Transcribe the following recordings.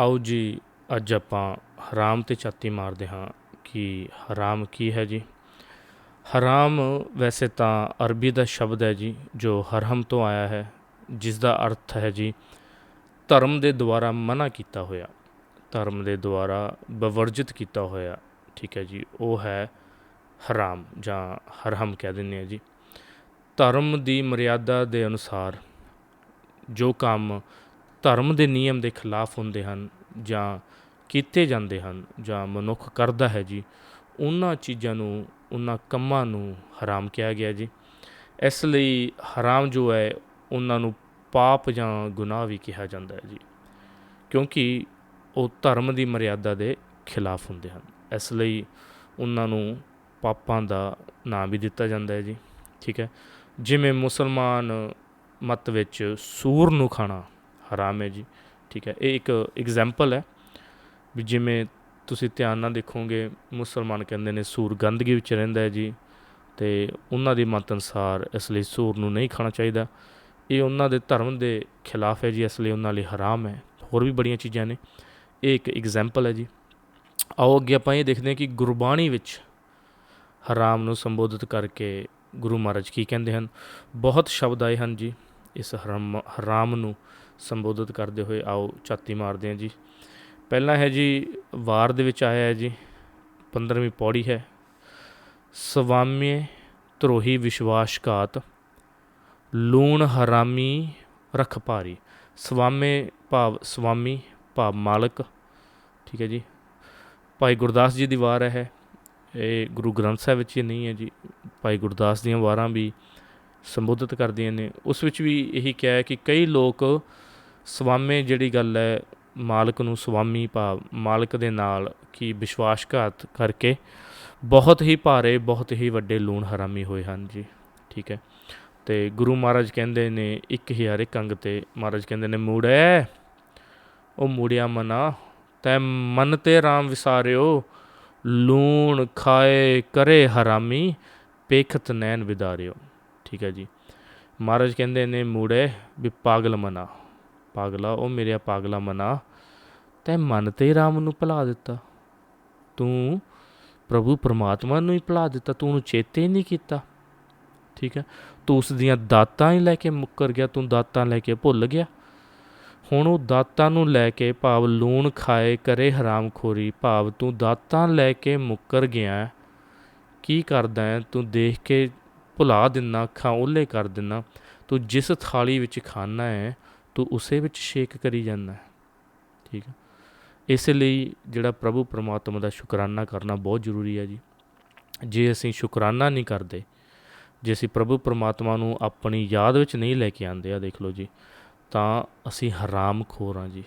ਆਓ ਜੀ, ਅੱਜ ਆਪਾਂ ਹਰਾਮ ਤੇ ਛਾਤੀ ਮਾਰਦੇ ਹਾਂ ਕਿ ਹਰਾਮ ਕੀ ਹੈ ਜੀ? ਹਰਾਮ ਵੈਸੇ ਤਾਂ ਅਰਬੀ ਦਾ ਸ਼ਬਦ ਹੈ ਜੀ, ਜੋ ਹਰਹਮ ਤੋਂ ਆਇਆ ਹੈ ਜਿਸ ਦਾ ਅਰਥ ਹੈ ਜੀ, ਧਰਮ ਦੇ ਦੁਆਰਾ ਮਨਾ ਕੀਤਾ ਹੋਇਆ, ਧਰਮ ਦੇ ਦੁਆਰਾ ਬਵਰਜਿਤ ਕੀਤਾ ਹੋਇਆ, ਠੀਕ ਹੈ ਜੀ, ਉਹ ਹੈ ਹਰਾਮ ਜਾਂ ਹਰਹਮ ਕਹਿ ਦਿੰਦੇ ਆ ਜੀ। ਧਰਮ ਦੀ ਮਰਿਆਦਾ ਦੇ ਅਨੁਸਾਰ ਜੋ ਕੰਮ ਧਰਮ ਦੇ ਨਿਯਮ ਦੇ ਖਿਲਾਫ ਹੁੰਦੇ ਹਨ ਜਾਂ ਕੀਤੇ ਜਾਂਦੇ ਹਨ ਜਾਂ ਮਨੁੱਖ ਕਰਦਾ ਹੈ ਜੀ, ਉਹਨਾਂ ਚੀਜ਼ਾਂ ਨੂੰ, ਉਹਨਾਂ ਕੰਮਾਂ ਨੂੰ ਹਰਾਮ ਕਿਹਾ ਗਿਆ ਜੀ। ਇਸ ਲਈ ਹਰਾਮ ਜੋ ਹੈ, ਉਹਨਾਂ ਨੂੰ ਪਾਪ ਜਾਂ ਗੁਨਾਹ ਵੀ ਕਿਹਾ ਜਾਂਦਾ ਹੈ ਜੀ, ਕਿਉਂਕਿ ਉਹ ਧਰਮ ਦੀ ਮਰਿਆਦਾ ਦੇ ਖਿਲਾਫ ਹੁੰਦੇ ਹਨ। ਇਸ ਲਈ ਉਹਨਾਂ ਨੂੰ ਪਾਪਾਂ ਦਾ ਨਾਮ ਵੀ ਦਿੱਤਾ ਜਾਂਦਾ ਹੈ ਜੀ, ਠੀਕ ਹੈ। ਜਿਵੇਂ ਮੁਸਲਮਾਨ ਮਤ ਵਿੱਚ ਸੂਰ ਨੂੰ ਖਾਣਾ ਹਰਾਮ ਹੈ ਜੀ, ਠੀਕ ਹੈ। ਇਹ ਇੱਕ ਐਗਜ਼ਾਮਪਲ ਹੈ ਵੀ ਜਿਵੇਂ ਤੁਸੀਂ ਧਿਆਨ ਨਾਲ ਦੇਖੋਗੇ, ਮੁਸਲਮਾਨ ਕਹਿੰਦੇ ਨੇ ਸੂਰ ਗੰਦਗੀ ਵਿੱਚ ਰਹਿੰਦਾ ਹੈ ਜੀ ਤੇ ਉਹਨਾਂ ਦੀ ਮਤ ਅਨੁਸਾਰ ਇਸ ਲਈ ਸੂਰ ਨੂੰ ਨਹੀਂ ਖਾਣਾ ਚਾਹੀਦਾ। ਇਹ ਉਹਨਾਂ ਦੇ ਧਰਮ ਦੇ ਖਿਲਾਫ ਹੈ ਜੀ, ਇਸ ਲਈ ਉਹਨਾਂ ਲਈ ਹਰਾਮ ਹੈ। ਹੋਰ ਵੀ ਬੜੀਆਂ ਚੀਜ਼ਾਂ ਨੇ। ਇਹ ਇੱਕ ਐਗਜ਼ਾਮਪਲ ਹੈ ਜੀ। ਆਓ ਅੱਗੇ ਆਪਾਂ ਇਹ ਦੇਖਦੇ ਹਾਂ ਕਿ ਗੁਰਬਾਣੀ ਵਿੱਚ ਹਰਾਮ ਨੂੰ ਸੰਬੋਧਿਤ ਕਰਕੇ ਗੁਰੂ ਮਹਾਰਾਜ ਕੀ ਕਹਿੰਦੇ ਹਨ? ਬਹੁਤ ਸ਼ਬਦ ਆਏ ਹਨ ਜੀ, ਇਸ ਹਰਾਮ ਹਰਾਮ ਨੂੰ ਸੰਬੋਧਿਤ ਕਰਦੇ ਹੋਏ ਆਓ ਛਾਤੀ ਮਾਰਦੇ ਹਾਂ ਜੀ। ਪਹਿਲਾ ਹੈ ਜੀ, ਵਾਰ ਦੇ ਵਿੱਚ ਆਇਆ ਹੈ ਜੀ 15ਵੀਂ ਪੌੜੀ ਹੈ। ਸਵਾਮੀ ਧਰੋਹੀ ਵਿਸ਼ਵਾਸਘਾਤ, ਲੂਣ ਹਰਾਮੀ ਰਖ ਭਾਰੀ। ਸਵਾਮੇ ਭਾਵ ਸਵਾਮੀ, ਭਾਵ ਮਾਲਕ, ਠੀਕ ਹੈ ਜੀ। ਭਾਈ ਗੁਰਦਾਸ ਜੀ ਦੀ ਵਾਰ ਹੈ। ਇਹ ਗੁਰੂ ਗ੍ਰੰਥ ਸਾਹਿਬ ਵਿੱਚ ਹੀ ਨਹੀਂ ਹੈ ਜੀ। ਭਾਈ ਗੁਰਦਾਸ ਦੀਆਂ ਵਾਰਾਂ ਵੀ ਸੰਬੋਧਿਤ ਕਰਦੀਆਂ ਨੇ। ਉਸ ਵਿੱਚ ਵੀ ਇਹੀ ਕਿਹਾ ਹੈ ਕਿ ਕਈ ਲੋਕ ਸਵਾਮੇ ਜਿਹੜੀ ਗੱਲ ਹੈ, ਮਾਲਕ ਨੂੰ ਸਵਾਮੀ ਭਾਵ, ਮਾਲਕ ਦੇ ਨਾਲ ਕੀ ਵਿਸ਼ਵਾਸਘਾਤ ਕਰਕੇ ਬਹੁਤ ਹੀ ਭਾਰੇ, ਬਹੁਤ ਹੀ ਵੱਡੇ ਲੂਣ ਹਰਾਮੀ ਹੋਏ ਹਨ ਜੀ। ਠੀਕ ਹੈ। ਤੇ ਗੁਰੂ ਮਹਾਰਾਜ ਕਹਿੰਦੇ ਨੇ, ਇੱਕ ਹਜ਼ਾਰ ਇੱਕ ਅੰਗ ਤੇ ਮਹਾਰਾਜ ਕਹਿੰਦੇ ਨੇ, ਮੂੜੈ, ਉਹ ਮੂੜਿਆ ਮਨਾ, ਤੈ ਮਨ ਤੇ RAM ਵਿਸਾਰਿਓ, ਲੂਣ ਖਾਏ ਕਰੇ ਹਰਾਮੀ, ਪੇਖਤ ਨੈਣ ਵਿਦਾਰਿਓ। ਠੀਕ ਹੈ ਜੀ। ਮਹਾਰਾਜ ਕਹਿੰਦੇ ਨੇ, ਮੂੜੇ, ਵੀ ਪਾਗਲ ਮਨਾ। ਪਾਗਲਾ, ਉਹ ਮੇਰਿਆ ਪਾਗਲਾ ਮਨਾ, ਤੈ ਮਨ ਤੇ RAM ਨੂੰ ਭੁਲਾ ਦਿੱਤਾ। ਤੂੰ ਪ੍ਰਭੂ ਪਰਮਾਤਮਾ ਨੂੰ ਹੀ ਭੁਲਾ ਦਿੱਤਾ, ਤੂੰ ਉਹਨੂੰ ਚੇਤੇ ਨਹੀਂ ਕੀਤਾ। ਠੀਕ ਹੈ? ਤੂੰ ਉਸ ਦੀਆਂ ਦਾਤਾਂ ਹੀ ਲੈ ਕੇ ਮੁੱਕਰ ਗਿਆ, ਤੂੰ ਦਾਤਾਂ ਲੈ ਕੇ ਭੁੱਲ ਗਿਆ। ਹੁਣ ਉਹ ਦਾਤਾਂ ਨੂੰ ਲੈ ਕੇ ਭਾਵ ਲੂਣ ਖਾਏ ਕਰੇ ਹਰਾਮਖੋਰੀ, ਭਾਵ ਤੂੰ ਦਾਤਾਂ ਲੈ ਕੇ ਮੁੱਕਰ ਗਿਆ ਕੀ ਕਰਦਾ ਹੈ? ਤੂੰ ਦੇਖ ਕੇ ਭੁਲਾ ਦਿੰਨਾ, ਅੱਖਾਂ ਓਲੇ ਕਰ ਦਿੰਨਾ। ਤੂੰ ਜਿਸ ਥਾਲੀ ਵਿੱਚ ਖਾਣਾ ਹੈ ਤੂੰ ਉਸੇ ਵਿੱਚ ਸ਼ੇਕ ਕਰੀ ਜਾਂਦਾ ਠੀਕ ਹੈ। ਇਸ ਲਈ ਜਿਹੜਾ ਪ੍ਰਭੂ ਪਰਮਾਤਮਾ ਦਾ ਸ਼ੁਕਰਾਨਾ ਕਰਨਾ ਬਹੁਤ ਜ਼ਰੂਰੀ ਹੈ ਜੀ। ਜੇ ਅਸੀਂ ਸ਼ੁਕਰਾਨਾ ਨਹੀਂ ਕਰਦੇ, ਜੇ ਅਸੀਂ ਪ੍ਰਭੂ ਪਰਮਾਤਮਾ ਨੂੰ ਆਪਣੀ ਯਾਦ ਵਿੱਚ ਨਹੀਂ ਲੈ ਕੇ ਆਂਦੇ ਆ ਦੇਖ ਲਓ ਜੀ, ਤਾਂ ਅਸੀਂ ਹਰਾਮ ਖੋਰ ਹਾਂ ਜੀ।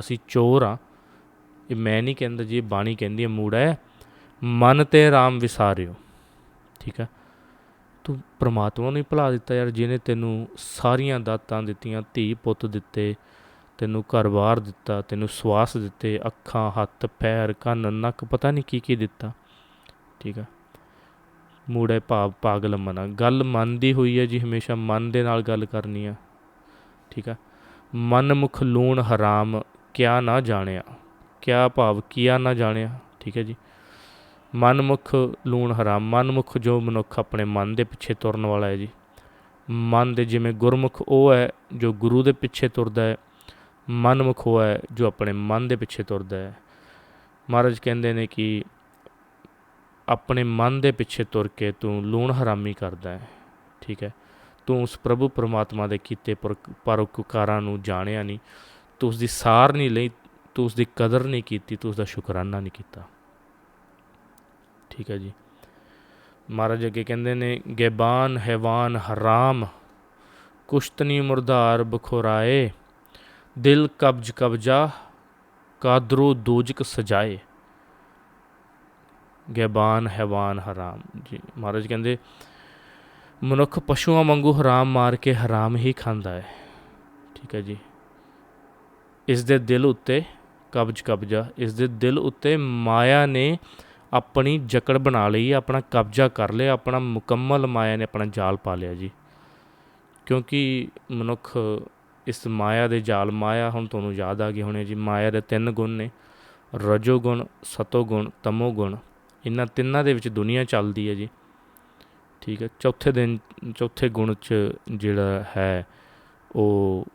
ਅਸੀਂ ਚੋਰ ਆ ਇਹ ਮੈਂ ਨਹੀਂ ਕਹਿੰਦਾ ਜੀ ਬਾਣੀ ਕਹਿੰਦੀ ਹੈ, ਮੂੜਾ ਹੈ, ਮਨ ਤੇ ਰਾਮ ਵਿਸਾਰਿਓ। ਠੀਕ ਹੈ। ਤੂੰ ਪ੍ਰਮਾਤਮਾ ਨੂੰ ਹੀ ਭੁਲਾ ਦਿੱਤਾ ਯਾਰ, ਜਿਹਨੇ ਤੈਨੂੰ ਸਾਰੀਆਂ ਦਾਤਾਂ ਦਿੱਤੀਆਂ, ਧੀ ਪੁੱਤ ਦਿੱਤੇ, ਤੈਨੂੰ ਘਰ-ਬਾਰ ਦਿੱਤਾ, ਤੈਨੂੰ ਸਵਾਸ ਦਿੱਤੇ, ਅੱਖਾਂ, ਹੱਥ, ਪੈਰ, ਕੰਨ, ਨੱਕ, ਪਤਾ ਨਹੀਂ ਕੀ ਕੀ ਦਿੱਤਾ। ਠੀਕ ਹੈ ਮੂੜੇ ਭਾਵ ਪਾਗਲ ਮਨਾ। ਗੱਲ ਮਨ ਦੀ ਹੋਈ ਹੈ ਜੀ, ਹਮੇਸ਼ਾ ਮਨ ਦੇ ਨਾਲ ਗੱਲ ਕਰਨੀ ਆ। ਠੀਕ ਆ? ਮਨ ਮੁਖ ਲੂਣ ਹਰਾਮ ਕਿਆ ਨਾ ਜਾਣਿਆ। ਕਿਆ ਭਾਵ ਕੀਆ ਨਾ ਜਾਣਿਆ। ਠੀਕ ਹੈ ਜੀ? ਮਨ ਮੁਖ ਲੂਣ ਹਰਾਮ ਮਨ ਮੁਖ ਜੋ ਮਨੁੱਖ ਆਪਣੇ ਮਨ ਦੇ ਪਿੱਛੇ ਤੁਰਨ ਵਾਲਾ ਹੈ ਜੀ। ਮਨ ਦੇ ਜਿਵੇਂ ਗੁਰਮੁਖ ਉਹ ਹੈ ਜੋ ਗੁਰੂ ਦੇ ਪਿੱਛੇ ਤੁਰਦਾ ਹੈ। ਮਨਮੁਖ ਉਹ ਹੈ ਜੋ ਆਪਣੇ ਮਨ ਦੇ ਪਿੱਛੇ ਤੁਰਦਾ ਹੈ। ਮਹਾਰਾਜ ਕਹਿੰਦੇ ਨੇ ਕਿ ਆਪਣੇ ਮਨ ਦੇ ਪਿੱਛੇ ਤੁਰ ਕੇ ਤੂੰ ਲੂਣ ਹਰਾਮੀ ਕਰਦਾ ਹੈ। ਠੀਕ ਹੈ। ਤੂੰ ਉਸ ਪ੍ਰਭੂ ਪਰਮਾਤਮਾ ਦੇ ਕੀਤੇ ਪਰਉਪਕਾਰਾਂ ਨੂੰ ਜਾਣਿਆ ਨਹੀਂ। ਤੂੰ ਉਸ ਦੀ ਸਾਰ ਨਹੀਂ ਲਈ। ਤੂੰ ਉਸ ਦੀ ਕਦਰ ਨਹੀਂ ਕੀਤੀ। ਤੂੰ ਉਸ ਦਾ ਸ਼ੁਕਰਾਨਾ ਨਹੀਂ ਕੀਤਾ। ਠੀਕ ਹੈ ਜੀ। ਮਹਾਰਾਜ ਅੱਗੇ ਕਹਿੰਦੇ ਨੇ ਗੈਬਾਨ ਹੈਵਾਨ, ਹਰਾਮ, ਕੁਸ਼ਤਨੀ ਮੁਰਦਾਰ ਬਖੁਰਾਏ, ਦਿਲ ਕਬਜ ਕਬਜਾ, ਕਾਦਰੋ ਦੋਜਕ ਸਜਾਏ। ਗੈਬਾਨ ਹੈਵਾਨ, ਹਰਾਮ। ਜੀ, ਮਹਾਰਾਜ ਕਹਿੰਦੇ, ਮਨੁੱਖ ਪਸ਼ੂਆਂ ਵਾਂਗੂ ਹਰਾਮ ਮਾਰ ਕੇ ਹਰਾਮ ਹੀ ਖਾਂਦਾ ਹੈ। ਠੀਕ ਹੈ ਜੀ। ਇਸ ਦੇ ਦਿਲ ਉੱਤੇ ਕਬਜ ਕਬਜਾ, ਇਸ ਦੇ ਦਿਲ ਉੱਤੇ ਮਾਇਆ ਨੇ ਆਪਣੀ ਜਕੜ ਬਣਾ ਲਈ, ਆਪਣਾ ਕਬਜ਼ਾ ਕਰ ਲਿਆ, ਆਪਣਾ ਮੁਕੰਮਲ ਮਾਇਆ ਨੇ ਆਪਣਾ ਜਾਲ ਪਾ ਲਿਆ ਜੀ। ਕਿਉਂਕਿ ਮਨੁੱਖ ਇਸ ਮਾਇਆ ਦੇ ਜਾਲ, ਮਾਇਆ ਹੁਣ ਤੁਹਾਨੂੰ ਯਾਦ ਆ ਗਏ ਹੋਣੇ ਜੀ, ਮਾਇਆ ਦੇ ਤਿੰਨ ਗੁਣ ਨੇ, ਰਜੋ ਗੁਣ, ਸਤੋ ਗੁਣ, ਤਮੋ ਗੁਣ, ਇਹਨਾਂ ਤਿੰਨਾਂ ਦੇ ਵਿੱਚ ਦੁਨੀਆ ਚੱਲਦੀ ਹੈ ਜੀ। ਠੀਕ ਹੈ, ਚੌਥੇ ਦਿਨ, ਚੌਥੇ ਗੁਣ 'ਚ ਜਿਹੜਾ ਹੈ, ਉਹ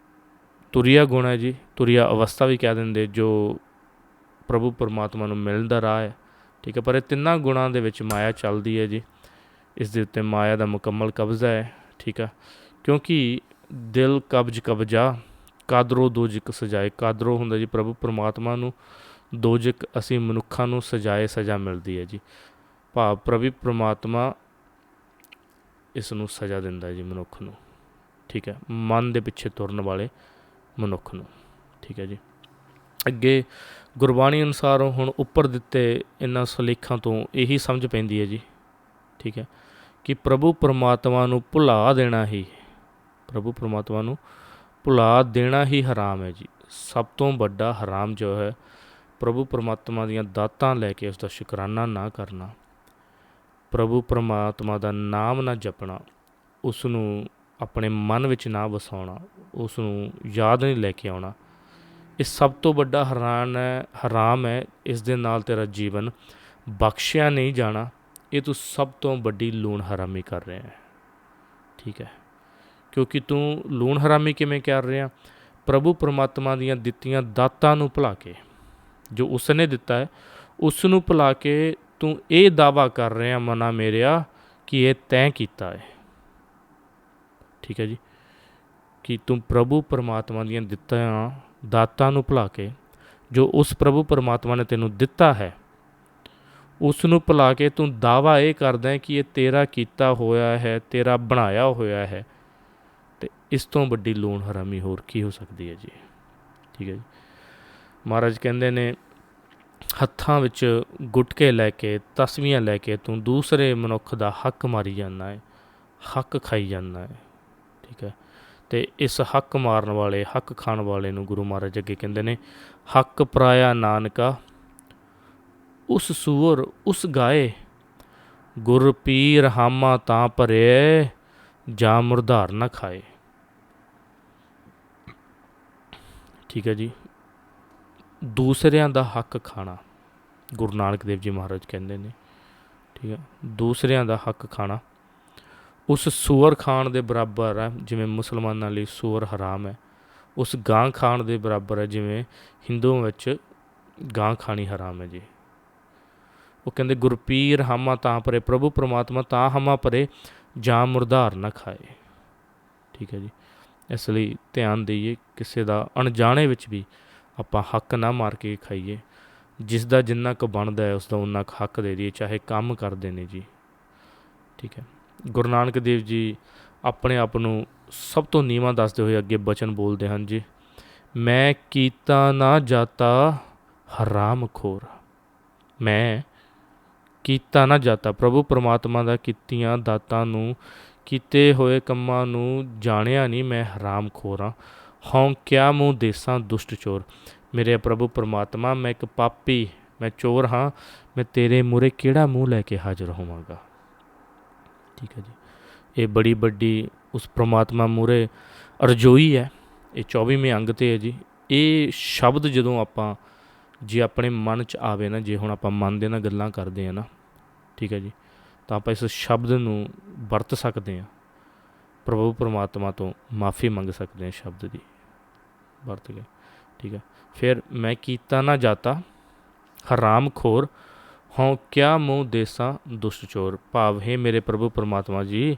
ਤੁਰਿਆ ਗੁਣ ਹੈ ਜੀ, ਤੁਰਿਆ ਅਵਸਥਾ ਵੀ ਕਹਿ ਦਿੰਦੇ, ਜੋ ਪ੍ਰਭੂ ਪਰਮਾਤਮਾ ਨੂੰ ਮਿਲਣ ਦਾ ਰਾਹ ਹੈ। ਠੀਕ ਹੈ, ਪਰ ਇਹ ਤਿੰਨਾਂ ਗੁਣਾਂ ਦੇ ਵਿੱਚ ਮਾਇਆ ਚੱਲਦੀ ਹੈ ਜੀ। ਇਸ ਦੇ ਉੱਤੇ ਮਾਇਆ ਦਾ ਮੁਕੰਮਲ ਕਬਜ਼ਾ ਹੈ, ਠੀਕ ਹੈ। ਕਿਉਂਕਿ ਦਿਲ ਕਬਜ਼ ਕਬਜ਼ਾ, ਕਾਦਰੋ ਦੋਜਿਕ ਸਜਾਏ। ਕਾਦਰੋ ਹੁੰਦਾ ਜੀ, ਪ੍ਰਭੂ ਪਰਮਾਤਮਾ ਨੂੰ ਦੋਜਿਕ ਅਸੀਂ ਮਨੁੱਖਾਂ ਨੂੰ ਸਜਾਏ ਸਜ਼ਾ ਮਿਲਦੀ ਹੈ ਜੀ। ਭਾਵ ਪ੍ਰਭੂ ਪਰਮਾਤਮਾ ਇਸ ਨੂੰ ਸਜ਼ਾ ਦਿੰਦਾ ਜੀ ਮਨੁੱਖ ਨੂੰ, ਠੀਕ ਹੈ। ਮਨ ਦੇ ਪਿੱਛੇ ਤੁਰਨ ਵਾਲੇ ਮਨੁੱਖ ਨੂੰ, ਠੀਕ ਹੈ ਜੀ। ਅੱਗੇ ਗੁਰਬਾਣੀ ਅਨੁਸਾਰ ਹੁਣ ਉੱਪਰ ਦਿੱਤੇ ਇਹਨਾਂ ਸੁਲੇਖਾਂ ਤੋਂ ਇਹੀ ਸਮਝ ਪੈਂਦੀ ਹੈ ਜੀ। ਠੀਕ ਹੈ। ਕਿ ਪ੍ਰਭੂ ਪਰਮਾਤਮਾ ਨੂੰ ਭੁਲਾ ਦੇਣਾ ਹੀ, ਪ੍ਰਭੂ ਪਰਮਾਤਮਾ ਨੂੰ ਭੁਲਾ ਦੇਣਾ ਹੀ ਹਰਾਮ ਹੈ ਜੀ। ਸਭ ਤੋਂ ਵੱਡਾ ਹਰਾਮ ਜੋ ਹੈ, ਪ੍ਰਭੂ ਪਰਮਾਤਮਾ ਦੀਆਂ ਦਾਤਾਂ ਲੈ ਕੇ ਉਸ ਦਾ ਸ਼ੁਕਰਾਨਾ ਨਾ ਕਰਨਾ। ਪ੍ਰਭੂ ਪਰਮਾਤਮਾ ਦਾ ਨਾਮ ਨਾ ਜਪਣਾ ਉਸ ਨੂੰ ਆਪਣੇ ਮਨ ਵਿੱਚ ਨਾ ਵਸਾਉਣਾ ਉਸ ਨੂੰ ਯਾਦ ਨਹੀਂ ਲੈ ਕੇ ਆਉਣਾ। ਇਹ ਸਭ ਤੋਂ ਵੱਡਾ ਹਰਾਨ ਹੈ, ਹਰਾਮ ਹੈ, ਇਸ ਦੇ ਨਾਲ ਤੇਰਾ ਜੀਵਨ ਬਖਸ਼ਿਆ ਨਹੀਂ ਜਾਣਾ, ਇਹ ਤੂੰ ਸਭ ਤੋਂ ਵੱਡੀ ਲੂਣ ਹਰਾਮੀ ਕਰ ਰਿਹਾ ਹੈ। ਠੀਕ ਹੈ? ਕਿਉਂਕਿ ਤੂੰ ਲੂਣ ਹਰਾਮੀ ਕਿਵੇਂ ਕਰ ਰਿਹਾ? ਪ੍ਰਭੂ ਪਰਮਾਤਮਾ ਦੀਆਂ ਦਿੱਤੀਆਂ ਦਾਤਾਂ ਨੂੰ ਭੁਲਾ ਕੇ। ਜੋ ਉਸ ਨੇ ਦਿੱਤਾ ਹੈ ਉਸ ਨੂੰ ਭੁਲਾ ਕੇ ਤੂੰ ਇਹ ਦਾਵਾ ਕਰ ਰਿਹਾ, ਮਨਾ ਮੇਰਿਆ, ਕਿ ਇਹ ਤੈਂ ਕੀਤਾ ਹੈ। ਠੀਕ ਹੈ ਜੀ? ਕਿ ਤੂੰ ਪ੍ਰਭੂ ਪਰਮਾਤਮਾ ਦੀਆਂ ਦਿੱਤੀਆਂ ਦਾਤਾਂ ਨੂੰ ਭੁਲਾ ਕੇ, ਜੋ ਉਸ ਪ੍ਰਭੂ ਪਰਮਾਤਮਾ ਨੇ ਤੈਨੂੰ ਦਿੱਤਾ ਹੈ ਉਸ ਨੂੰ ਭੁਲਾ ਕੇ ਤੂੰ ਦਾਵਾ ਇਹ ਕਰਦਾ ਹੈ ਕਿ ਇਹ ਤੇਰਾ ਕੀਤਾ ਹੋਇਆ ਹੈ, ਤੇਰਾ ਬਣਾਇਆ ਹੋਇਆ ਹੈ, ਤੇ ਇਸ ਤੋਂ ਵੱਡੀ ਲੂਣ ਹਰਾਮੀ ਹੋਰ ਕੀ ਹੋ ਸਕਦੀ ਹੈ ਜੀ? ਠੀਕ ਹੈ ਜੀ। ਮਹਾਰਾਜ ਕਹਿੰਦੇ ਨੇ, ਹੱਥਾਂ ਵਿੱਚ ਗੁਟਕੇ ਲੈ ਕੇ, ਤਸਵੀਆਂ ਲੈ ਕੇ ਤੂੰ ਦੂਸਰੇ ਮਨੁੱਖ ਦਾ ਹੱਕ ਮਾਰੀ ਜਾਂਦਾ ਹੈ, ਹੱਕ ਖਾਈ ਜਾਂਦਾ ਹੈ। ਠੀਕ ਹੈ। ਤੇ ਇਸ ਹੱਕ ਮਾਰਨ ਵਾਲੇ, ਹੱਕ ਖਾਣ ਵਾਲੇ ਨੂੰ ਗੁਰੂ ਮਹਾਰਾਜ ਅੱਗੇ ਕਹਿੰਦੇ ਨੇ, ਹੱਕ ਪਰਾਇਆ ਨਾਨਕਾ, ਉਸ ਸੂਰ ਉਸ ਗਾਏ, ਗੁਰ ਪੀਰ ਹਾਮਾ ਤਾਂ ਭਰੇ, ਜਾਂ ਮੁਰਧਾਰ ਨਾ ਖਾਏ। ਠੀਕ ਹੈ ਜੀ। ਦੂਸਰਿਆਂ ਦਾ ਹੱਕ ਖਾਣਾ, ਗੁਰੂ ਨਾਨਕ ਦੇਵ ਜੀ ਮਹਾਰਾਜ ਕਹਿੰਦੇ ਨੇ, ਠੀਕ ਹੈ। ਦੂਸਰਿਆਂ ਦਾ ਹੱਕ ਖਾਣਾ ਉਸ ਸੂਰ ਖਾਣ ਦੇ ਬਰਾਬਰ ਹੈ, ਜਿਵੇਂ ਮੁਸਲਮਾਨਾਂ ਲਈ ਸੂਰ ਹਰਾਮ ਹੈ। ਉਸ ਗਾਂ ਖਾਣ ਦੇ ਬਰਾਬਰ ਹੈ, ਜਿਵੇਂ ਹਿੰਦੂਆਂ ਵਿੱਚ ਗਾਂ ਖਾਣੀ ਹਰਾਮ ਹੈ ਜੀ। ਉਹ ਕਹਿੰਦੇ, ਗੁਰਪੀਰ ਹਮਾ ਤਾਂ ਪਰੇ, ਪ੍ਰਭੂ ਪਰਮਾਤਮਾ ਤਾਂ ਹਮਾ ਪਰੇ, ਜਾਂ ਮੁਰਧਾਰ ਨਾ ਖਾਏ। ਠੀਕ ਹੈ ਜੀ। ਇਸ ਲਈ ਧਿਆਨ ਦੇਈਏ, ਕਿਸੇ ਦਾ ਅਣਜਾਣੇ ਵਿੱਚ ਵੀ ਆਪਾਂ ਹੱਕ ਨਾ ਮਾਰ ਕੇ ਖਾਈਏ। ਜਿਸ ਦਾ ਜਿੰਨਾ ਕੁ ਬਣਦਾ ਹੈ, ਉਸ ਦਾ ਉਨਾ ਕੁ ਹੱਕ ਦੇ ਦਈਏ, ਚਾਹੇ ਕੰਮ ਕਰਦੇ ਨੇ ਜੀ। ਠੀਕ ਹੈ। ਗੁਰੂ ਨਾਨਕ ਦੇਵ ਜੀ ਆਪਣੇ ਆਪ ਨੂੰ ਸਭ ਤੋਂ ਨੀਵਾਂ ਦੱਸਦੇ ਹੋਏ ਅੱਗੇ ਬਚਨ ਬੋਲਦੇ ਹਨ ਜੀ, ਮੈਂ ਕੀਤਾ ਨਾ ਜਾਤਾ ਹਰਾਮ ਖੋਰ ਮੈਂ ਕੀਤਾ ਨਾ ਜਾਤਾ। ਪ੍ਰਭੂ ਪਰਮਾਤਮਾ ਦਾ ਕੀਤੀਆਂ ਦਾਤਾਂ ਨੂੰ, ਕੀਤੇ ਹੋਏ ਕੰਮਾਂ ਨੂੰ ਜਾਣਿਆ ਨਹੀਂ ਮੈਂ ਹਰਾਮ ਖੋਰਾਂ ਹਉ ਕਿਆ ਮੂੰਹ ਦੇਸਾਂ ਦੁਸ਼ਟ ਚੋਰ। ਮੇਰੇ ਪ੍ਰਭੂ ਪਰਮਾਤਮਾ, ਮੈਂ ਇੱਕ ਪਾਪੀ, ਮੈਂ ਚੋਰ ਹਾਂ। ਮੈਂ ਤੇਰੇ ਮੂਰੇ ਕਿਹੜਾ ਮੂੰਹ ਲੈ ਕੇ ਹਾਜ਼ਰ ਹੋਵਾਂਗਾ? ਠੀਕ ਹੈ ਜੀ। ਇਹ ਬੜੀ ਵੱਡੀ ਉਸ ਪ੍ਰਮਾਤਮਾ ਮੂਰੇ ਅਰਜ਼ੋਈ ਹੈ। ਇਹ 24ਵੇਂ ਅੰਗ ਤੇ ਹੈ ਜੀ। ਇਹ ਸ਼ਬਦ ਜਦੋਂ ਆਪਾਂ ਜੇ ਆਪਣੇ ਮਨ 'ਚ ਆਵੇ ਨਾ, ਜੇ ਹੁਣ ਆਪਾਂ ਮਨ ਦੇ ਨਾਲ ਗੱਲਾਂ ਕਰਦੇ ਆ ਨਾ, ਠੀਕ ਹੈ ਜੀ, ਤਾਂ ਆਪਾਂ ਇਸ ਸ਼ਬਦ ਨੂੰ ਵਰਤ ਸਕਦੇ ਆ ਪ੍ਰਭੂ ਪਰਮਾਤਮਾ ਤੋਂ ਮਾਫੀ ਮੰਗ ਸਕਦੇ ਆ ਸ਼ਬਦ ਦੀ। ਵਰਤ ਕੇ, ਠੀਕ ਹੈ। ਫਿਰ ਮੈਂ ਕੀਤਾ ਨਾ ਜਾਤਾ ਹਰਾਮ ਖੋਰ ਹਉ, ਕਿਆ ਮੂੰਹ ਦੇਸਾਂ ਦੁਸ਼ਟ ਚੋਰ? ਭਾਵ, ਹੈ ਮੇਰੇ ਪ੍ਰਭੂ ਪਰਮਾਤਮਾ ਜੀ,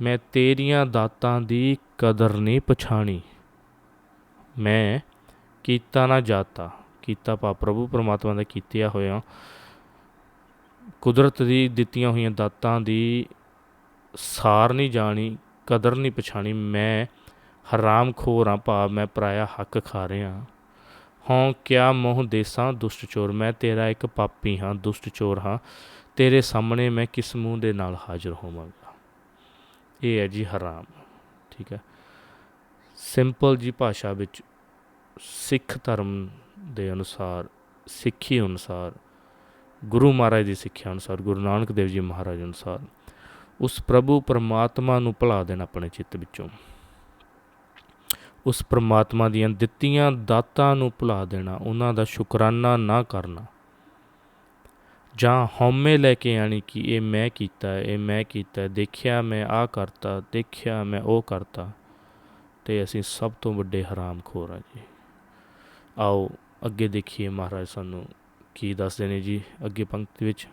ਮੈਂ ਤੇਰੀਆਂ ਦਾਤਾਂ ਦੀ ਕਦਰ ਨਹੀਂ ਪਛਾਣੀ। ਮੈਂ ਕੀਤਾ ਨਾ ਜਾਤਾ। ਕੀਤਾ ਪਾ ਪ੍ਰਭੂ ਪਰਮਾਤਮਾ ਦਾ ਕੀਤਿਆ ਹੋਇਆ ਕੁਦਰਤ ਦੀ ਦਿੱਤੀਆਂ ਹੋਈਆਂ ਦਾਤਾਂ ਦੀ ਸਾਰ ਨਹੀਂ ਜਾਣੀ, ਕਦਰ ਨਹੀਂ ਪਛਾਣੀ। ਮੈਂ ਹਰਾਮ ਖੋਰ ਹਾਂ, ਭਾਵ, ਮੈਂ ਪਰਾਇਆ ਹੱਕ ਖਾ ਰਿਹਾ। ਹਾਂ ਕਿਆ ਮੋਹ ਦੇਸਾਂ ਦੁਸ਼ਟ ਚੋਰ, ਮੈਂ ਤੇਰਾ ਇੱਕ ਪਾਪੀ ਹਾਂ, ਦੁਸ਼ਟ ਚੋਰ ਹਾਂ। ਤੇਰੇ ਸਾਹਮਣੇ ਮੈਂ ਕਿਸ ਮੂੰਹ ਦੇ ਨਾਲ ਹਾਜ਼ਰ ਹੋਵਾਂਗਾ। ਇਹ ਹੈ ਜੀ ਹਰਾਮ, ਠੀਕ ਹੈ। ਸਿੰਪਲ ਜੀ ਭਾਸ਼ਾ ਵਿੱਚ ਸਿੱਖ ਧਰਮ ਦੇ ਅਨੁਸਾਰ, ਸਿੱਖੀ ਅਨੁਸਾਰ, ਗੁਰੂ ਮਹਾਰਾਜ ਦੀ ਸਿੱਖਿਆ ਅਨੁਸਾਰ, ਗੁਰੂ ਨਾਨਕ ਦੇਵ ਜੀ ਮਹਾਰਾਜ ਅਨੁਸਾਰ, ਉਸ ਪ੍ਰਭੂ ਪਰਮਾਤਮਾ ਨੂੰ ਭੁਲਾ ਦੇਣ ਆਪਣੇ ਚਿੱਤ ਵਿੱਚੋਂ। ਉਸ ਪ੍ਰਮਾਤਮਾ ਦੀਆਂ ਦਿੱਤੀਆਂ ਦਾਤਾਂ ਨੂੰ ਭੁਲਾ ਦੇਣਾ, ਉਹਨਾਂ ਦਾ ਸ਼ੁਕਰਾਨਾ ਨਾ ਕਰਨਾ। ਜਾਂ ਹਉਮੈ ਲੈ ਕੇ ਆਣੀ ਕਿ ਇਹ ਮੈਂ ਕੀਤਾ, ਇਹ ਮੈਂ ਕੀਤਾ, ਦੇਖਿਆ ਮੈਂ ਆ ਕਰਤਾ, ਦੇਖਿਆ ਮੈਂ ਉਹ ਕਰਤਾ, ਤੇ ਅਸੀਂ ਸਭ ਤੋਂ ਵੱਡੇ ਹਰਾਮਖੋਰ ਆ ਜੀ। ਆਓ, ਅੱਗੇ ਦੇਖੀਏ ਮਹਾਰਾਜ ਸਾਨੂੰ ਕੀ ਦੱਸਦੇ ਨੇ ਜੀ, ਅੱਗੇ ਪੰਕਤੀ ਵਿੱਚ।